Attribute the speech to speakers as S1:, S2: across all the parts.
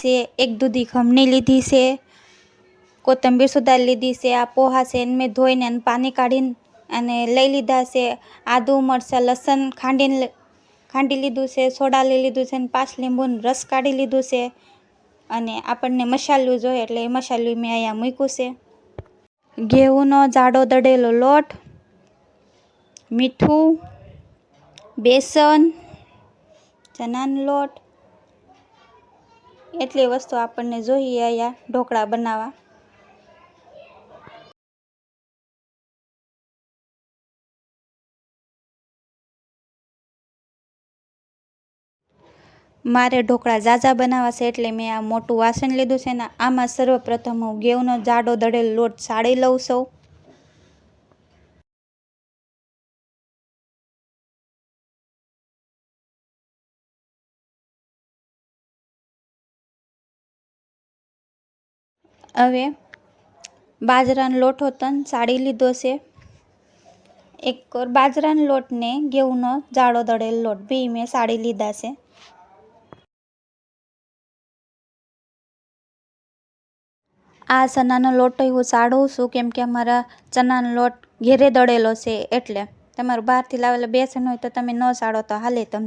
S1: છે એક દૂધી ખમણી લીધી છે કોથંબીર સુધારી લીધી છે, આ પોહા છે, એને મેં ધોઈને અને પાણી કાઢીને અને લઈ લીધા છે, આદું, મરચાં, લસણ ખાંડીને ખાંડી લીધું છે, સોડા લઈ લીધું છે અને પાંચ લીંબુનો રસ કાઢી લીધું છે અને આપણને મસાલું જોઈએ એટલે એ મસાલું મેં અહીંયા મૂક્યું છે. ઘેઉંનો જાડો દળેલો લોટ, મીઠું, બેસન, ચણાનો લોટ એટલી વસ્તુ આપણને જોઈએ અહીંયા ઢોકળા બનાવવા. મારે ઢોકળા ઝાઝા બનાવવા છે એટલે મેં આ મોટું વાસણ લીધું છે ને આમાં સર્વપ્રથમ હું ઘઉંનો જાડો દળેલ લોટ સાળી લઉં છું. હવે બાજરાનો લોટ હતો સાડી લીધો છે. એક બાજરાના લોટને ઘેઉનો જાડો દળેલો લોટ બી મેં સાળી લીધા છે. આ ચણાનો લોટ હું સાડું છું કેમ કે અમારા ચણાનો લોટ ઘેરે દળેલો છે એટલે તમારું બહારથી લાવેલા બેસન હોય તો તમે ન સાડો તો હાલે તમ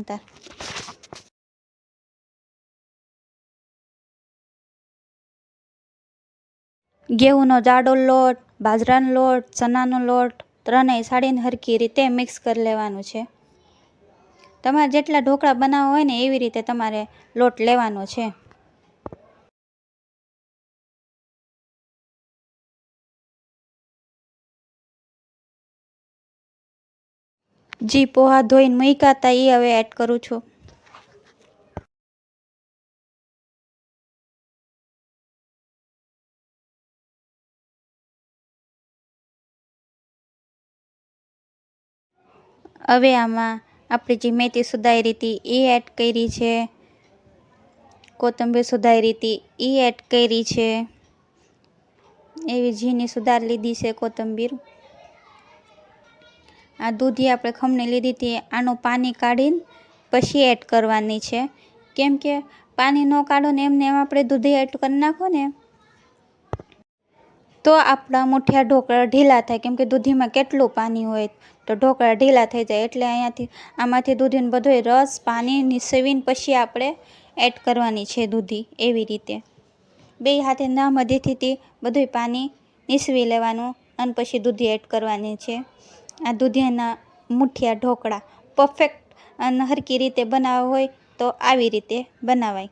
S1: ઘેઉનો જાડો લોટ, બાજરાનો લોટ, ચણાનો લોટ ત્રણેય સાડીને હરખી રીતે મિક્સ કરી લેવાનું છે. તમારે જેટલા ઢોકળા બનાવવા હોય ને એવી રીતે તમારે લોટ લેવાનો છે. જી, પોહા ધોઈને મૂક્યા એ હવે એડ કરું છું. હવે આમાં આપણી જે મેથી સુધારી હતી એ એડ કરી છે. કોથંબીર સુધારી હતી એ એડ કરી છે. એવી ઝીણી સુધાર લીધી છે કોથંબીર આ દૂધી આપણે ખમણી લીધી હતી, આનું પાણી કાઢીને પછી એડ કરવાની છે. કેમ કે પાણી ન કાઢો ને એમને એમ આપણે દૂધી એડ કરી નાખો ને તો આપણા મુઠિયા ઢોકળા ઢીલા થાય, કેમ કે દૂધીમાં કેટલું પાણી હોય તો ઢોકળા ઢીલા થઈ જાય. એટલે અહીંયાથી આમાંથી દૂધીને બધોય રસ પાણી નિસવીને પછી આપણે એડ કરવાની છે દૂધી એવી રીતે. બે હાથે ના મધ્યથી બધુંય પાણી નિસવી લેવાનું અને પછી દૂધી એડ કરવાની છે. આ દૂધિયાના મુઠિયા ઢોકળા પરફેક્ટ અને હરખી રીતે બનાવવા હોય તો આવી રીતે બનાવાય.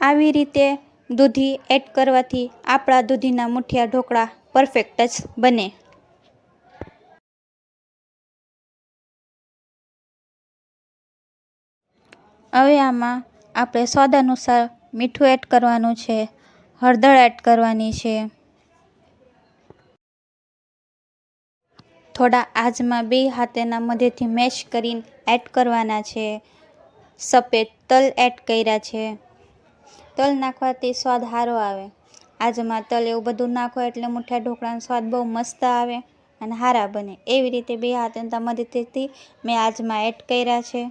S1: આવી રીતે દૂધી એડ કરવાથી આપણા દૂધીના મુઠિયા ઢોકળા પરફેક્ટ જ બને. હવે આમાં આપણે સ્વાદ અનુસાર મીઠું એડ કરવાનું છે, હળદર એડ કરવાની છે. થોડા આજમાં બે હાથેના મધ્યથી મેશ કરીને એડ કરવાના છે. સફેદ તલ એડ કર્યા છે. તલ નાખવાથી સ્વાદ સારો આવે. આજમાં તલ એવું બધું નાખો એટલે મુઠ્ઠા ઢોકળાનો સ્વાદ બહુ મસ્ત આવે અને સારા બને. એવી રીતે બે હાથના મદદથી મેં આજમાં એડ કર્યા છે.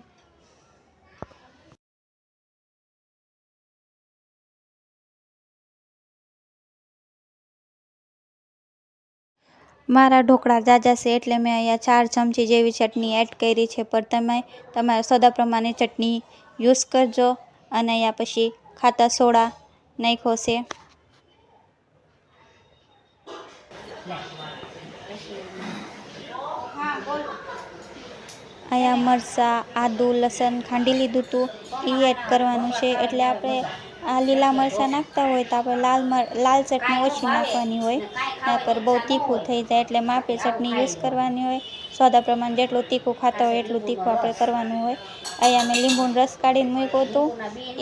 S1: મારા ઢોકળા જાજા છે એટલે મેં અહીંયા ચાર ચમચી જેવી ચટણી એડ કરી છે. પણ તમે, તમારા સોદા પ્રમાણે ચટણી યુઝ કરજો. અને અહીંયા પછી ખાતા સોડા નાખ્યો છે. અહીંયા મરચાં, આદુ, લસણ ખાંડી લીધું હતું એ એડ કરવાનું છે. એટલે આપણે આ લીલા મરચાં નાખતા હોય તો આપણે લાલ લાલ ચટણી ઓછી નાખવાની હોય. પર બહુ તીખું થઈ જાય એટલે માપે ચટણી યુઝ કરવાની હોય. સ્વાદા પ્રમાણે જેટલું તીખું ખાતા હોય એટલું તીખું આપણે કરવાનું હોય. અહીંયા મેં લીંબુનો રસ કાઢીને મૂક્યો હતો.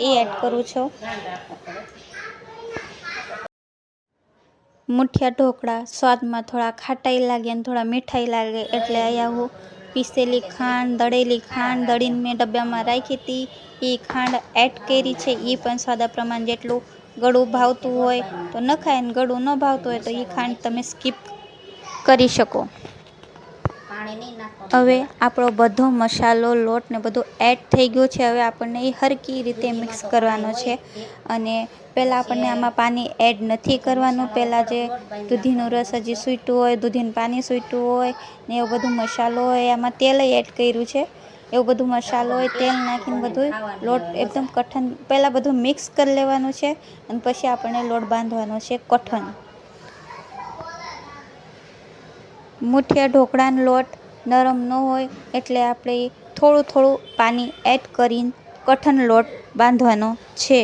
S1: એ એડ કરું છું. મુઠિયા ઢોકળા, સ્વાદમાં થોડા ખાટાઈ લાગે અને થોડા મીઠાઈ લાગે એટલે અહીંયા હું પીસેલી ખાંડ, દળેલી ખાંડ દળીને મેં ડબ્બામાં રાખી હતી. એ ખાંડ એડ કરી છે. એ પણ સાદા પ્રમાણ જેટલું ગળું ભાવતું હોય તો નખાય ને ગળું ન ભાવતું હોય તો એ ખાંડ તમે સ્કીપ કરી શકો. હવે આપણો બધો મસાલો લોટ ને બધું એડ થઈ ગયું છે. હવે આપણને એ હરકી રીતે મિક્સ કરવાનો છે. અને પહેલાં આપણને આમાં પાણી એડ નથી કરવાનું. પહેલાં જે દૂધીનો રસ હજી સૂટ્યું હોય દૂધીનું પાણી સૂટ્યું હોય ને એવું બધું મસાલો હોય આમાં તેલ એડ કર્યું છે. એવું બધું મસાલો હોય તેલ નાખીને બધું લોટ એકદમ કઠણ પહેલાં બધું મિક્સ કરી લેવાનું છે. અને પછી આપણને લોટ બાંધવાનો છે કઠણ. મુઠિયા ઢોકળાનો લોટ નરમ ન હોય એટલે આપણે થોડું થોડું પાણી એડ કરીને કઠણ લોટ બાંધવાનો છે.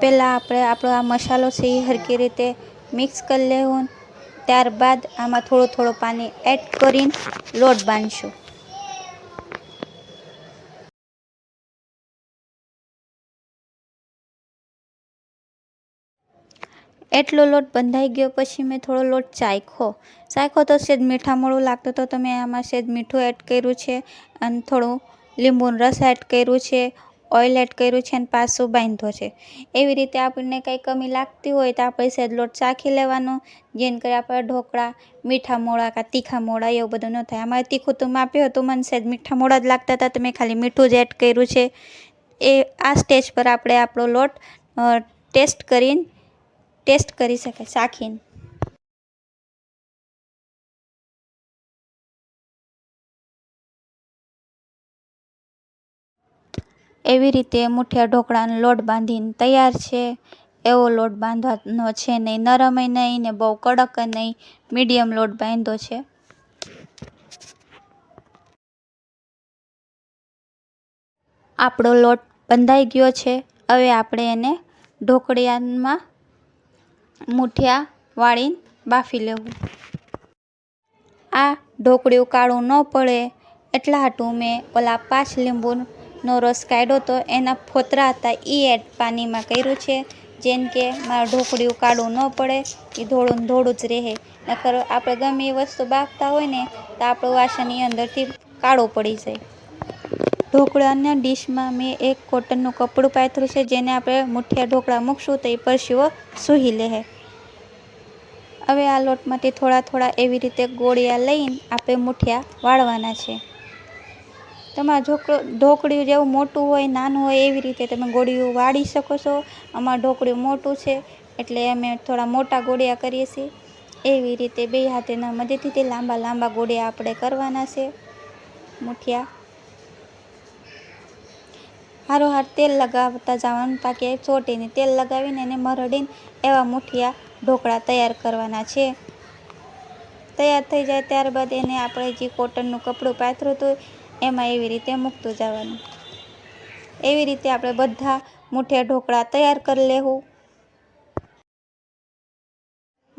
S1: પહેલાં આપણે આપણો આ મસાલો છે એ હરકી રીતે મિક્સ કરી લેવું ત્યારબાદ આમાં થોડું થોડું પાણી એડ કરીને લોટ બાંધશું. એટલો લોટ બંધાઈ ગયો પછી મેં થોડો લોટ ચાખ્યો ચાખ્યો તો સેજ મીઠા મોળું લાગતું તો મેં આમાં સેજ મીઠું એડ કર્યું છે અને થોડું લીંબુનો રસ એડ કર્યું છે ઓઇલ એડ કર્યું છે અને પાછું બાંધ્યો છે. એવી રીતે આપણને કંઈ કમી લાગતી હોય તો આપણે સેજ લોટ ચાખી લેવાનો, જેને કરી આપણા ઢોકળા, મીઠા મોળા કાં તીખા મોળા એવું બધું ન થાય. અમારે તીખું તો માપ્યું હતું મને સેજ મીઠા મોળા જ લાગતા હતા, તો મેં ખાલી મીઠું જ એડ કર્યું છે. એ આ સ્ટેજ પર આપણે આપણો લોટ ટેસ્ટ કરીને ટેસ્ટ કરી શકે ચાખીને એવી રીતે મુઠિયા ઢોકળાનો લોટ બાંધીને તૈયાર છે. એવો લોટ બાંધવાનો છે નહીં નરમય નહીં ને બહુ કડક નહીં, મીડિયમ લોટ બાંધ્યો છે. આપણો લોટ બંધાઈ ગયો છે. હવે આપણે એને ઢોકળિયામાં મુઠિયા વાળીને બાફી લેવું. આ ઢોકળિયું કાળું ન પડે એટલા હાટું મેં ઓલા પાંચ લીંબુનો રસ કાઢ્યો તો એના ફોતરા હતા એ એડ પાણીમાં કર્યું છે. જેમ કે મારું ઢોકળિયું કાળું ન પડે એ ધોળું ધોળું જ રહે. નકર આપણે ગમે એ વસ્તુ બાફતા હોય ને, તો આપણું વાસણની અંદરથી કાળું પડી જાય. ઢોકળાના ડીશમાં મેં એક કોટનનું કપડું પાથર્યું છે, જેને આપણે મુઠિયા ઢોકળા મૂકશું તો એ પરસીઓ સૂહી લે હવે આ લોટમાંથી થોડા થોડા એવી રીતે ગોળિયા લઈને આપણે મુઠિયા વાળવાના છે. તમારા ઢોકળો, ઢોકળિયું જેવું મોટું હોય, નાનું હોય, એવી રીતે તમે ગોળિયું વાળી શકો છો. અમારું ઢોકળિયું મોટું છે, એટલે અમે થોડા મોટા ગોળિયા કરીએ છીએ. એવી રીતે બે હાથેના મદદથી તે લાંબા લાંબા ગોળિયા આપણે કરવાના છે. મુઠિયા હારો હાર તેલ લગાવતા જવાનું તાકે ચોટીને તેલ લગાવીને એને મરડીને એવા મુઠિયા ઢોકળા તૈયાર કરવાના છે. તૈયાર થઈ જાય ત્યારબાદ એને આપણે જે કોટનનું કપડું પાથરું હતું એમાં એવી રીતે મૂકતું જવાનું. એવી રીતે આપણે બધા મુઠિયા ઢોકળા તૈયાર કરી લેવું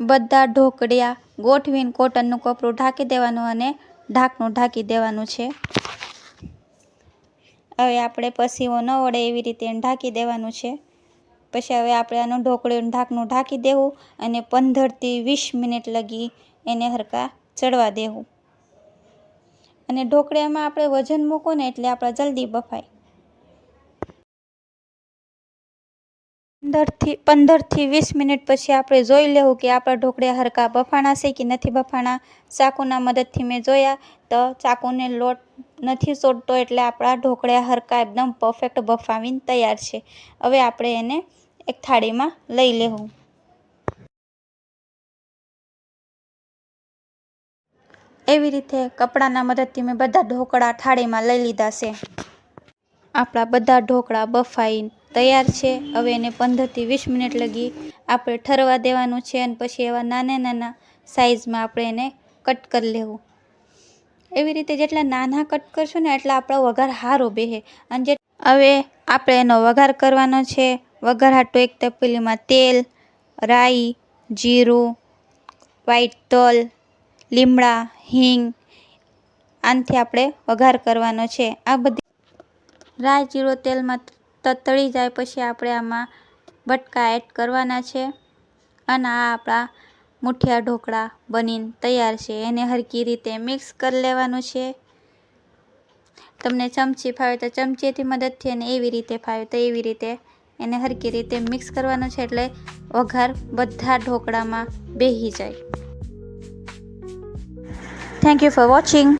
S1: બધા ઢોકળિયા ગોઠવીને કોટનનું કપડું ઢાંકી દેવાનું અને ઢાંકણું ઢાંકી દેવાનું છે. હવે આપણે પસીવો ન વળે એવી રીતે એને ઢાંકી દેવાનું છે. પછી હવે આપણે આનું ઢોકળીનું ઢાંકણું ઢાંકી દેવું અને પંદરથી વીસ મિનિટ લગી એને હરકા ચડવા દેવું. અને ઢોકળિયામાં આપણે વજન મૂકો ને એટલે આપણે જલ્દી બફાય. પંદરથી પંદરથી વીસ મિનિટ પછી આપણે જોઈ લેવું કે આપણા ઢોકળિયા હરકા બફાણા છે કે નથી બફાણા. ચાકુના મદદથી મેં જોયા તો ચાકુને લોટ નથી ચોટતો એટલે આપણા ઢોકળિયા હરકા એકદમ પરફેક્ટ બફાવીને તૈયાર છે. હવે આપણે એને એક થાળીમાં લઈ લેવું. એવી રીતે કપડાના મદદથી મેં બધા ઢોકળા થાળીમાં લઈ લીધા છે. આપણા બધા ઢોકળા બફાઈને તૈયાર છે. હવે એને પંદરથી વીસ મિનિટ લગી આપણે ઠરવા દેવાનું છે અને પછી એવા નાના નાના સાઇઝમાં આપણે એને કટ કરી લેવું. એવી રીતે જેટલા નાના કટ કરશું ને એટલા આપણો વઘાર સારો બેહે. અને જે હવે આપણે એનો વઘાર કરવાનો છે. વઘાર હાટું એક તપેલીમાં તેલ, રાઈ, જીરું વ્હાઈટ તલ, લીમડા, હિંગ આનાથી આપણે વઘાર કરવાનો છે. આ બધી રાઈ, જીરો, તેલમાં તતળી જાય પછી આપણે આમાં બટકા એડ કરવાના છે. અને આ આપણા મુઠિયા ઢોકળા બનીને તૈયાર છે. એને હરકી રીતે મિક્સ કરી લેવાનું છે. તમને ચમચી ફાવે તો ચમચીથી મદદથી અને એવી રીતે ફાવે તો એવી રીતે એને હરકી રીતે મિક્સ કરવાનો છે એટલે વઘાર બધા ઢોકળામાં બેસી જાય. Thank you for watching